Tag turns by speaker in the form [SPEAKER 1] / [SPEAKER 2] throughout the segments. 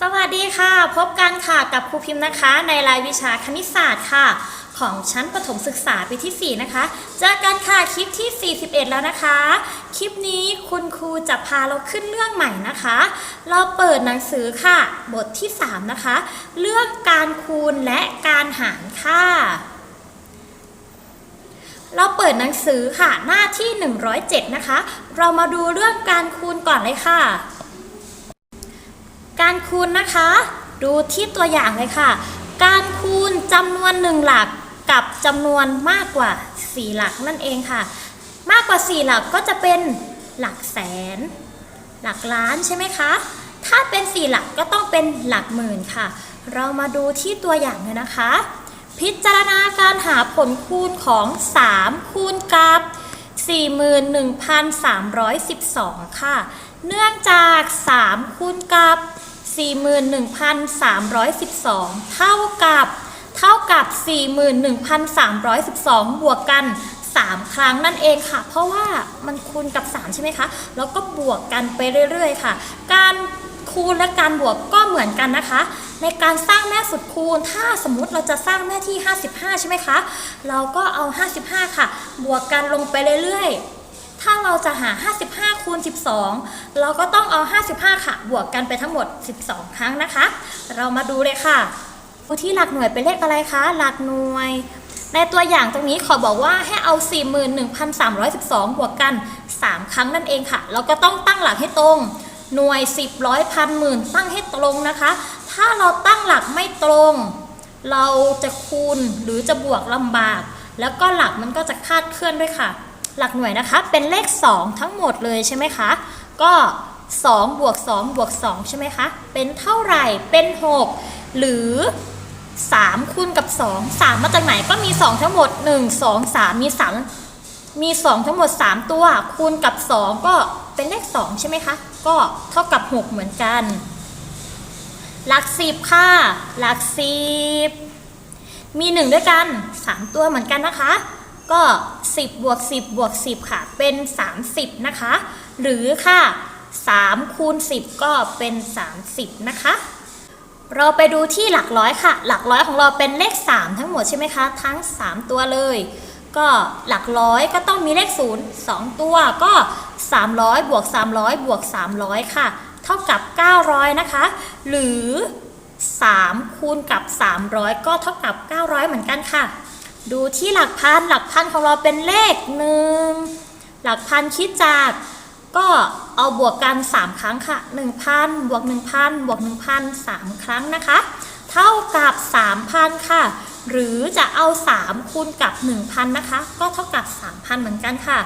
[SPEAKER 1] สวัสดีค่ะ พบกันค่ะกับครูพิมพ์นะคะ ในรายวิชาคณิตศาสตร์ค่ะ ของชั้นประถมศึกษาปีที่ 4 นะคะเจอกันค่ะคลิปที่ 41 แล้วนะคะ คลิปนี้คุณครูจะพาเราขึ้นเรื่องใหม่นะคะ เราเปิดหนังสือค่ะ บทที่ 3 นะคะ เรื่องการคูณและการหารค่ะเราเปิดหนังสือค่ะหน้าที่ 107 นะคะ เรามาดูเรื่องการคูณก่อนเลยค่ะ การคูณนะคะ ดูที่ตัวอย่างเลยค่ะ การคูณจำนวนหนึ่งหลักกับจำนวนมากกว่า 4 หลักนั่นเองค่ะ มากกว่า 4 หลักก็จะเป็นหลักแสน หลักล้านใช่ไหมคะ ถ้าเป็น 4 หลักก็ต้องเป็นหลักหมื่นค่ะ เรามาดูที่ตัวอย่างเลยนะคะ พิจารณาการหาผลคูณของ 3 คูณกับ 41,312 ค่ะ เนื่องจาก 3 คูณกับ 41,312 เท่ากับเท่ากับ 41,312 บวกกัน 3 ครั้งนั่นเองค่ะ เพราะว่ามันคูณกับ 3 ใช่ไหมคะ แล้วก็บวกกันไปเรื่อยๆ ค่ะ การคูณและการบวกก็เหมือนกันนะคะ ในการสร้างแม่สุดคูณ ถ้าสมมติเราจะสร้างแม่ที่ 55 ใช่ไหมคะ เราก็เอา 55 ค่ะ บวกกันลงไปเรื่อยๆ ถ้าเราจะหา 55คูณ12 เราก็ต้องเอา 55 ค่ะ บวกกันไปทั้งหมด 12 ครั้งนะคะ เรามาดูเลยค่ะที่หลักหน่วยเป็นเลขอะไรคะ หลักหน่วย ในตัวอย่างตรงนี้ขอบอกว่าให้เอา 41,312 บวกกัน 3 ครั้งนั่นเองค่ะแล้วก็ต้องตั้งหลักให้ตรง หน่วย 10ร้อยพันหมื่นตั้งให้ตรงนะคะ ถ้าเราตั้งหลักไม่ตรง เราจะคูณหรือจะบวกลำบาก แล้วก็หลักมันก็จะคาดเคลื่อนด้วยค่ะ หลักหน่วยนะคะ เป็นเลข 2 ทั้งหมดเลยใช่ไหมคะ ก็2บวก2บวก2ใช่ไหมคะ เป็นเท่าไหร่ เป็น 6 หรือ 3 คูณกับ 2 3 มาจากไหนก็มี 2 ทั้งหมด 1 2 3 มี 3 มี 2 ทั้งหมด 3 ตัว คูณกับ 2 ก็เป็นเลข 2 ใช่ไหมคะ ก็เท่ากับ 6 เหมือนกัน หลัก 10 ค่ะ หลัก 10 มี 1 ด้วยกัน 3 ตัวเหมือนกันนะคะ ก็ 10บวก10บวก10 ค่ะ เป็น 30 นะคะ หรือค่ะ3คูณ10 ก็เป็น 30 นะคะ เราไปดูที่หลักร้อยค่ะ หลักร้อยของเราเป็นเลข 3 ทั้งหมดใช่ไหมคะ ทั้ง 3 ตัวเลย ก็หลักร้อยก็ต้องมีเลข 0 2 ตัวก็ 300บวก300บวก300 ค่ะ เท่ากับ 900 นะคะ หรือ 3 คูณกับ 300 ก็เท่ากับ 900 เหมือนกันค่ะ ดูที่หลักพันหลักพันของเราเป็นเลข1หลักพันคิดจากก็เอาบวกกัน 3 ครั้งค่ะ 1,000 บวก 1,000 บวก 1,000 3 ครั้งนะคะ เท่ากับ 3,000 ค่ะ หรือจะเอา 3 คูณกับ 1,000 นะคะ ก็เท่ากับ 3,000 เหมือนกันค่ะ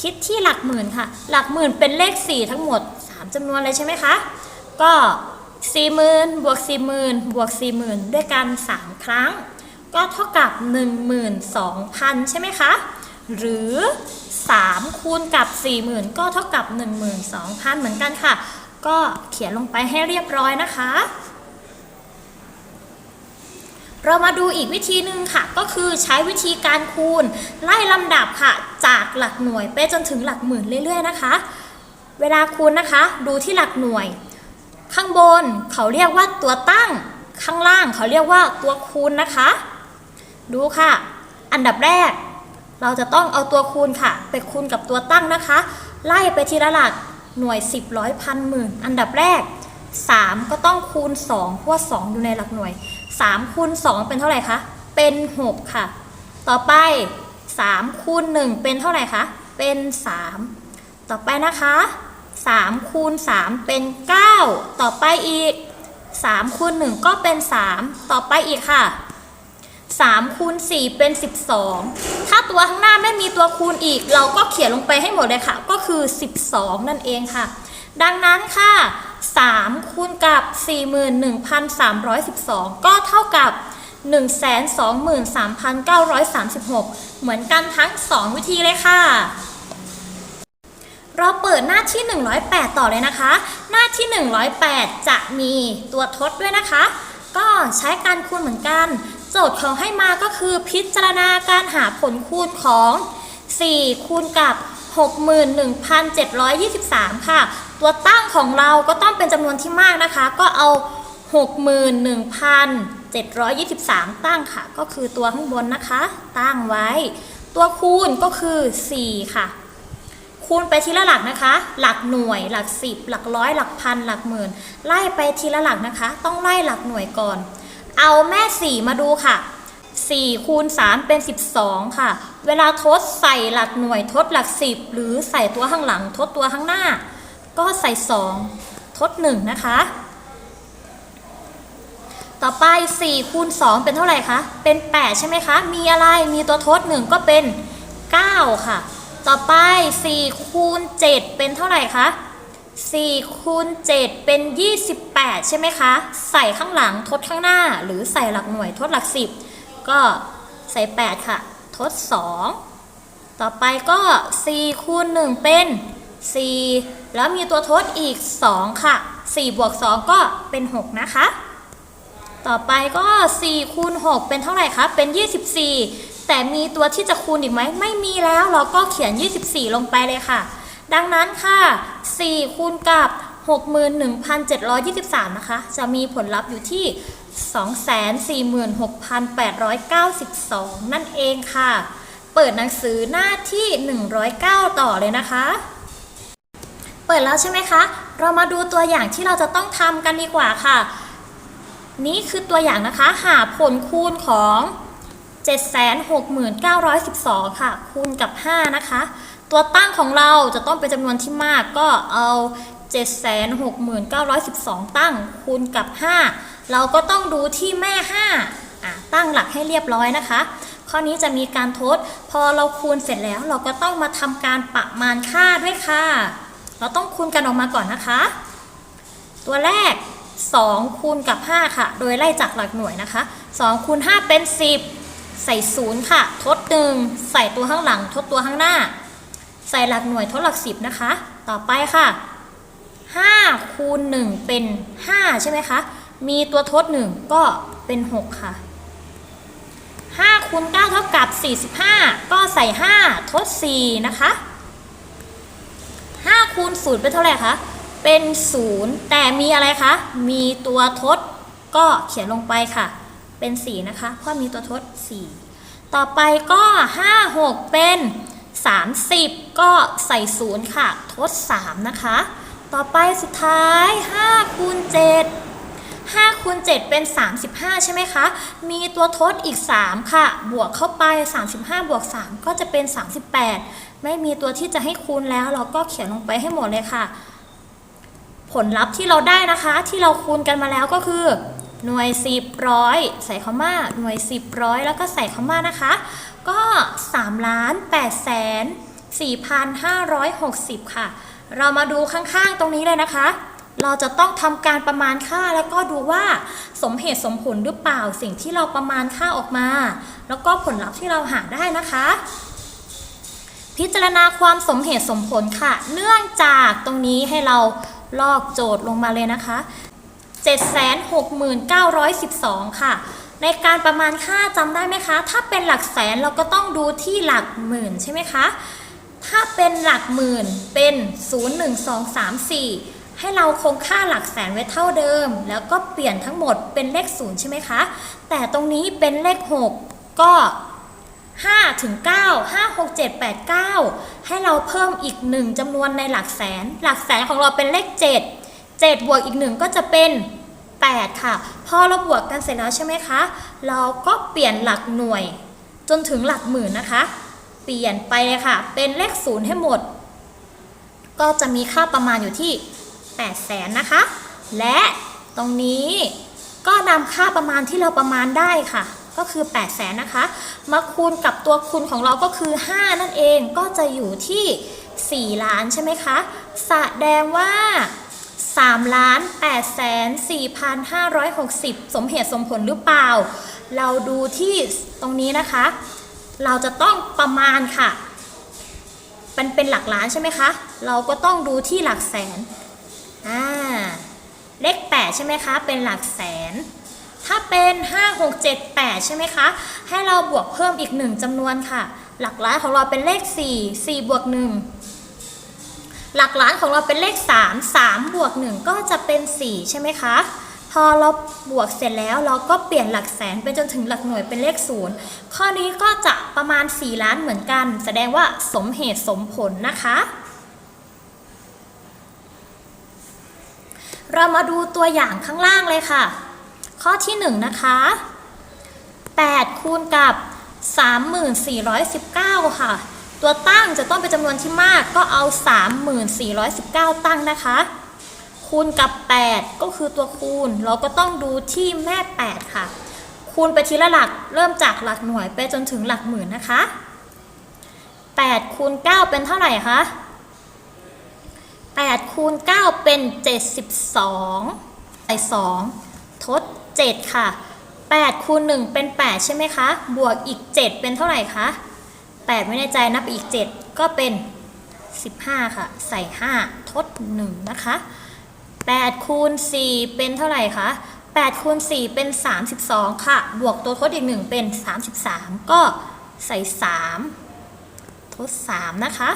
[SPEAKER 1] คิดที่หลักหมื่นค่ะ หลักหมื่นเป็นเลข 4 ทั้งหมด 3จำนวนเลยใช่ไหมคะ ก็ 40,000 บวก 40,000 บวก 40,000 ด้วยกัน 3 ครั้ง ก็เท่ากับ 12,000 ใช่ไหมคะ หรือ 3 คูณกับ 40,000 ก็เท่ากับ 12,000 เหมือนกันค่ะ ก็เขียนลงไปให้เรียบร้อยนะคะ เรามาดูอีกวิธีหนึ่งค่ะ ก็คือใช้วิธีการคูณ ไล่ลำดับค่ะ จากหลักหน่วยไปจนถึงหลักหมื่นเรื่อย ๆ นะคะ เวลาคูณนะคะ ดูที่หลักหน่วย ข้างบนเขาเรียกว่าตัวตั้งข้างล่างเขาเรียกว่าตัวคูณนะคะ ดูค่ะ อันดับแรก เราจะต้องเอาตัวคูณค่ะ ไปคูณกับตัวตั้งนะคะ ไล่ไปทีละหลักหน่วย 10ร้อยพันหมื่นอันดับแรก 3 ก็ต้องคูณ2เพราะว่า2อยู่ในหลักหน่วย 3 คูณ 2 เป็นเท่าไหร่คะเป็น 6 ค่ะ ต่อไป 3 คูณ 1 เป็นเท่าไหร่คะเป็น 3 ต่อไปนะคะ 3 คูณ 3 เป็น 9 ต่อไปอีก 3 คูณ 1 ก็เป็น 3 ต่อไปอีกค่ะ 3คูณ4เป็น 12 ถ้าตัวข้างหน้าไม่มีตัวคูณอีก เราก็เขียนลงไปให้หมดเลยค่ะ ก็คือ 12 นั่นเองค่ะ ดังนั้นค่ะ3คูณกับ 41,312 ก็เท่ากับ 123,936 เหมือนกันทั้ง 2 วิธีเลยค่ะเราเปิดหน้าที่ 108 ต่อเลยนะคะ หน้าที่ 108 จะมีตัวทดด้วยนะคะ ก็ใช้การคูณเหมือนกัน โจทย์ของให้มาก็คือพิจารณาการหาผลคูณของ 4 คูณกับ 61,723 ค่ะ ตัวตั้งของเราก็ต้องเป็นจำนวนที่มากนะคะ ก็เอา 61,723 ตั้งค่ะ ก็คือตัวข้างบนนะคะ ตั้งไว้ ตัวคูณก็คือ 4 ค่ะ คูณไปทีละหลักนะคะ หลักหน่วย หลักสิบหลักร้อย หลักพัน หลักหมื่น ไล่ไปทีละหลักนะคะ ต้องไล่หลักหน่วยก่อน เอาแม่ 4 มาดูค่ะ 4 คูณ 3 เป็น 12 ค่ะ เวลาทดใส่หลักหน่วยทดหลัก 10 หรือใส่ตัวข้างหลังทดตัวข้างหน้า ก็ใส่ 2 ทด 1 นะคะ ต่อไป 4 คูณ 2 เป็นเท่าไหร่คะ เป็น 8 ใช่ไหมคะ มีอะไร มีตัวทด 1 ก็เป็น 9 ค่ะ ต่อไป 4 คูณ 7 เป็นเท่าไหร่คะ 4 คูณ 7 เป็น 28 ใช่ไหมคะ ใส่ข้างหลังทดข้างหน้า หรือใส่หลักหน่วยทดหลัก 10 ก็ใส่ 8 ค่ะ ทด 2 ต่อไปก็ 4 คูณ 1 เป็น 4 แล้วมีตัวทดอีก 2 ค่ะ 4 บวก 2 ก็เป็น 6 นะคะ ต่อไปก็4คูณ 6 เป็นเท่าไหร่คะ เป็น 24 แต่มีตัวที่จะคูณอีกไหม ไม่มีแล้ว เราก็เขียน 24 ลงไปเลยค่ะ ดังนั้นค่ะ 4 คูณกับ 61,723 นะคะ จะมีผลลัพธ์อยู่ที่ 246,892 นั่นเองค่ะ เปิดหนังสือหน้าที่ 109 ต่อเลยนะคะ เปิดแล้วใช่ไหมคะ เรามาดูตัวอย่างที่เราจะต้องทำกันดีกว่าค่ะ นี่คือตัวอย่างนะคะ หาผลคูณของ 769,912 ค่ะ คูณกับ 5 นะคะ ตัวตั้งของเราจะต้องเป็นจำนวนที่มากก็เอา 769,912 ตั้งคูณกับ 5 เราก็ต้องดูที่แม่ 5 ตั้งหลักให้เรียบร้อยนะคะ ข้อนี้จะมีการทด พอเราคูณเสร็จแล้วเราก็ต้องมาทำการประมาณค่าด้วยค่ะ เราต้องคูณกันออกมาก่อนนะคะ ตัวแรก 2 คูณกับ 5 ค่ะ โดยไล่จากหลักหน่วยนะคะ 2 คูณ 5 เป็น 10 ใส่0ค่ะ ทด 1 ใส่ตัวข้างหลัง ทดตัวข้างหน้า ใส่หลักหน่วยทดหลัก 10 นะคะ ต่อไปค่ะ 5คูณ1เป็น 5 ใช่ไหมคะ มีตัวทด 1 ก็เป็น 6 ค่ะ5คูณ9เท่ากับ 45 ก็ใส่ 5 ทด 4 นะคะ 5คูณ0เป็นเท่าไหร่คะ เป็น 0 แต่มีอะไรคะ มีตัวทดก็เขียนลงไปค่ะ เป็น 4 นะคะ เพราะมีตัวทด 4 ต่อไปก็ 5 6 เป็น 30 ก็ใส่ 0 ค่ะ ทด 3 นะคะ ต่อไปสุดท้าย5คูณ7 5คูณ7เป็น 35 ใช่ไหมคะ มีตัวทดอีก 3 ค่ะ บวกเข้าไป 35 บวก 3 ก็จะเป็น 38 ไม่มีตัวที่จะให้คูณแล้ว เราก็เขียนลงไปให้หมดเลยค่ะ ผลลัพธ์ที่เราได้นะคะ ที่เราคูณกันมาแล้วก็คือ หน่วย 10ร้อยใส่คำว่าหน่วย 10ร้อยแล้วก็ใส่คำว่านะคะ ก็3ล้าน8แสน4,560 ค่ะ เรามาดูข้างๆตรงนี้เลยนะคะ เราจะต้องทำการประมาณค่าแล้วก็ดูว่าสมเหตุสมผลหรือเปล่าสิ่งที่เราประมาณค่าออกมา แล้วก็ผลลัพธ์ที่เราหาได้นะคะ พิจารณาความสมเหตุสมผลค่ะ เนื่องจากตรงนี้ให้เราลอกโจทย์ลงมาเลยนะคะ 769,912ค่ะในการประมาณค่าจำได้ไหมคะ ถ้าเป็นหลักแสนเราก็ต้องดูที่หลักหมื่นใช่ไหมคะ ถ้าเป็นหลักหมื่นเป็น 0 1 2 3 4 ให้เราคงค่าหลักแสนไว้เท่าเดิม แล้วก็เปลี่ยนทั้งหมดเป็นเลข 0 ใช่ไหมคะ แต่ตรงนี้เป็นเลข 6 ก็5ถึง9 5 6 7 8 9 ให้เราเพิ่มอีก 1จำนวนในหลักแสน หลักแสนของเราเป็นเลข 7 7 บวกอีก 1 ก็จะเป็น 8 ค่ะ พอเราบวกกันเสร็จแล้วใช่ไหมคะ เราก็เปลี่ยนหลักหน่วยจนถึงหลักหมื่นนะคะ เปลี่ยนไปเลยค่ะ เป็นเลข0ให้หมด ก็จะมีค่าประมาณอยู่ที่8แสนนะคะ และตรงนี้ก็นำค่าประมาณที่เราประมาณได้ค่ะ ก็คือ8แสนนะคะ มาคูณกับตัวคูณของเราก็คือ 5 นั่นเองก็จะอยู่ที่ 4 ล้านใช่ไหมคะ แสดงว่า3ล้าน8แสน4,560 สมเหตุสมผลหรือเปล่า เราดูที่ตรงนี้นะคะ เราจะต้องประมาณค่ะเป็นเป็นหลักล้านใช่ไหมคะ เราก็ต้องดูที่หลักแสนอ่าเลข8ใช่ไหมคะ เป็นหลักแสน ถ้าเป็น 5 6 7 8 ใช่ไหมคะ ให้เราบวกเพิ่มอีก 1จำนวนค่ะ หลักล้านของเราเป็นเลข 4 4 บวก 1 หลักล้านของเราเป็นเลข 3 3 บวก 1 ก็จะเป็น 4 ใช่ไหมคะ พอเราบวกเสร็จแล้วเราก็เปลี่ยนหลักแสนไปจนถึงหลักหน่วยเป็นเลขศูนย์ข้อนี้ก็จะประมาณ 4 ล้านเหมือนกัน แสดงว่าสมเหตุสมผลนะคะ เรามาดูตัวอย่างข้างล่างเลยค่ะ ข้อที่ 1 นะคะ 8 คูณกับ 3419 ค่ะ ตัวตั้งจะต้องเป็นจำนวนที่มากก็เอา 3419 ตั้งนะคะ คูณกับ 8 ก็คือตัวคูณ เราก็ต้องดูที่แม่ 8 ค่ะ คูณไปทีละหลักเริ่มจากหลักหน่วยไปจนถึงหลักหมื่นนะคะ 8 คูณ 9 เป็นเท่าไหร่คะ8คูณ9เป็น 72ใส่2ทด 7 ค่ะ8คูณ1เป็น 8 ใช่ไหมคะ บวกอีก 7 เป็นเท่าไหร่คะ8ไม่ในใจนับอีก 7 ก็เป็น 15 ค่ะ ใส่ 5 ทด 1 นะคะ 8คูณ4เป็นเท่าไหร่คะ8คูณ4เป็น 32 ค่ะ บวกตัวทดอีก 1 เป็น 33 ก็ใส่ 3 ทด 3 นะคะ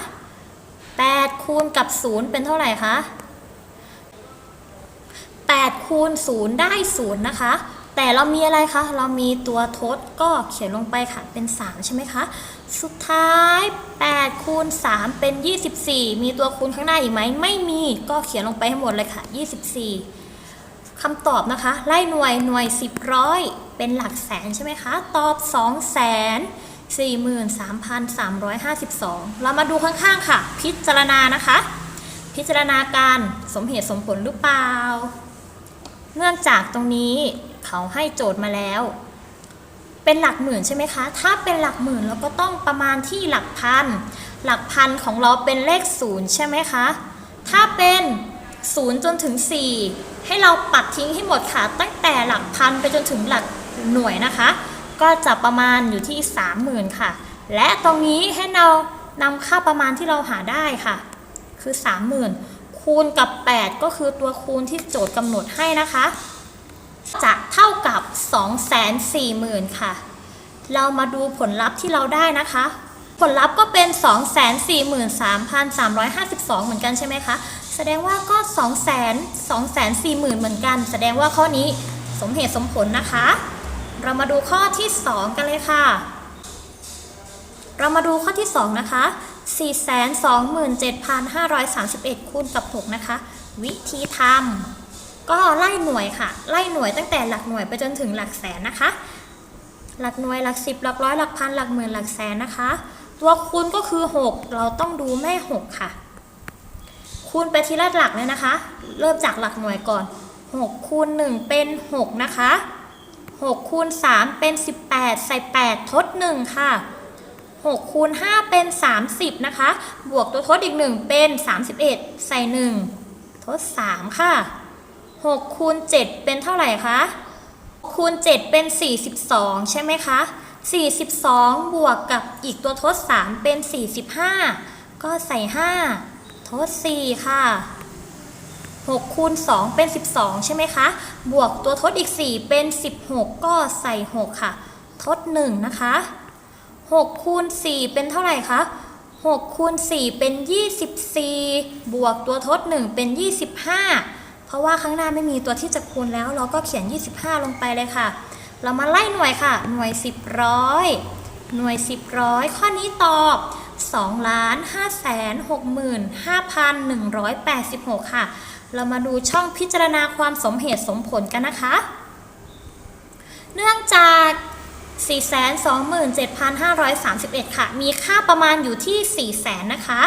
[SPEAKER 1] 8 คูณกับ 0 เป็นเท่าไหร่คะ8คูณ0ได้ 0 นะคะ แต่เรามีอะไรคะ เรามีตัวทดก็เขียนลงไปค่ะ เป็น 3 ใช่ไหมคะ สุดท้าย8คูณ3เป็น 24 มีตัวคูณข้างหน้าอีกไหม ไม่มี ก็เขียนลงไปให้หมดเลยค่ะ 24คำตอบนะคะ ไล่หน่วย หน่วย 10ร้อย เป็นหลักแสนใช่ไหมคะ ตอบ2แสน43,352 เรามาดูข้างๆค่ะ พิจารณานะคะ พิจารณาการสมเหตุสมผลหรือเปล่า เนื่องจากตรงนี้ เขาให้โจทย์มาแล้ว เป็นหลักหมื่นใช่ไหมคะ ถ้าเป็นหลักหมื่นเราก็ต้องประมาณที่หลักพัน หลักพันของเราเป็นเลขศูนย์ใช่ไหมคะ ถ้าเป็นศูนย์จนถึง 4 ให้เราปัดทิ้งให้หมดค่ะ ตั้งแต่หลักพันไปจนถึงหลักหน่วยนะคะ ก็จะประมาณอยู่ที่ 30,000 ค่ะ และตรงนี้ให้เรานำค่าประมาณที่เราหาได้ค่ะ คือ 30,000 คูณกับ 8 ก็คือตัวคูณที่โจทย์กำหนดให้นะคะ จะเท่ากับ 240,000 ค่ะ เรามาดูผลลัพธ์ที่เราได้นะคะ ผลลัพธ์ก็เป็น 243,352 เหมือนกันใช่ไหมคะ แสดงว่าก็200,000 240,000 เหมือนกัน แสดงว่าข้อนี้สมเหตุสมผลนะคะ เรามาดูข้อที่ 2 กันเลยค่ะ เรามาดูข้อที่ 2 นะคะ 427,531 คูณกับ 6 นะคะ วิธีทำ ก็ไล่หน่วยค่ะ ไล่หน่วยตั้งแต่หลักหน่วยไปจนถึงหลักแสนนะคะ หลักหน่วยหลักสิบหลักร้อยหลักพันหลักหมื่นหลักแสนนะคะ ตัวคูณก็คือ 6 เราต้องดูแม่ 6 ค่ะ คูณไปทีละหลักเลยนะคะ เริ่มจากหลักหน่วยก่อน 6 คูณ 1 เป็น 6 นะคะ 6 คูณ 3 เป็น 18 ใส่ 8 ทด 1 ค่ะ 6 คูณ 5 เป็น 30 นะคะ บวกตัวทดอีก 1 เป็น 31 ใส่ 1 ทด 3 ค่ะ 6คูณ7เป็นเท่าไหร่คะคูณ7เป็น 42 ใช่ไหมคะ 42 บวกกับอีกตัวทด 3 เป็น 45 ก็ใส่ 5 ทด 4 ค่ะ 6คูณ2เป็น 12 ใช่ไหมคะ บวกตัวทดอีก 4 เป็น 16 ก็ใส่ 6 ค่ะ ทด 1 นะคะ 6คูณ4เป็นเท่าไหร่คะ6คูณ4เป็น 24 บวกตัวทด 1 เป็น 25 เพราะว่าข้างหน้าไม่มีตัวที่จะคูณแล้ว เราก็เขียน 25 ลงไปเลยค่ะ เรามาไล่หน่วยค่ะ หน่วย 10ร้อยหน่วย 10ร้อยข้อนี้ตอบ2ล้าน5แสน65,186 ค่ะ เรามาดูช่องพิจารณาความสมเหตุสมผลกันนะคะ เนื่องจาก 427,531 ค่ะ มีค่าประมาณอยู่ที่ 4 0 0 0 0นะคะ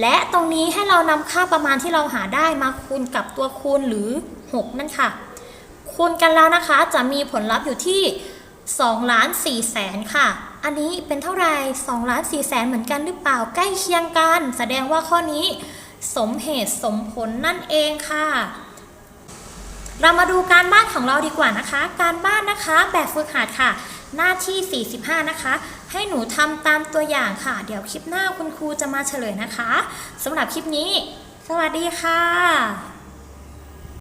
[SPEAKER 1] และตรงนี้ให้เรานำค่าประมาณที่เราหาได้มาคูณกับตัวคูณหรือ 6 นั่นค่ะ คูณกันแล้วนะคะจะมีผลลัพธ์อยู่ที่2ล้าน4แสนค่ะ อันนี้เป็นเท่าไหร่2ล้าน4แสนเหมือนกันหรือเปล่าใกล้เคียงกัน แสดงว่าข้อนี้ สมเหตุสมผลนั่นเองค่ะ เรามาดูการบ้านของเราดีกว่านะคะ การบ้านนะคะแบบฝึกหัดค่ะ หน้าที่ 45 นะคะ ให้หนูทำตามตัวอย่างค่ะ เดี๋ยวคลิปหน้าคุณครูจะมาเฉลยนะคะสำหรับคลิปนี้ สวัสดีค่ะ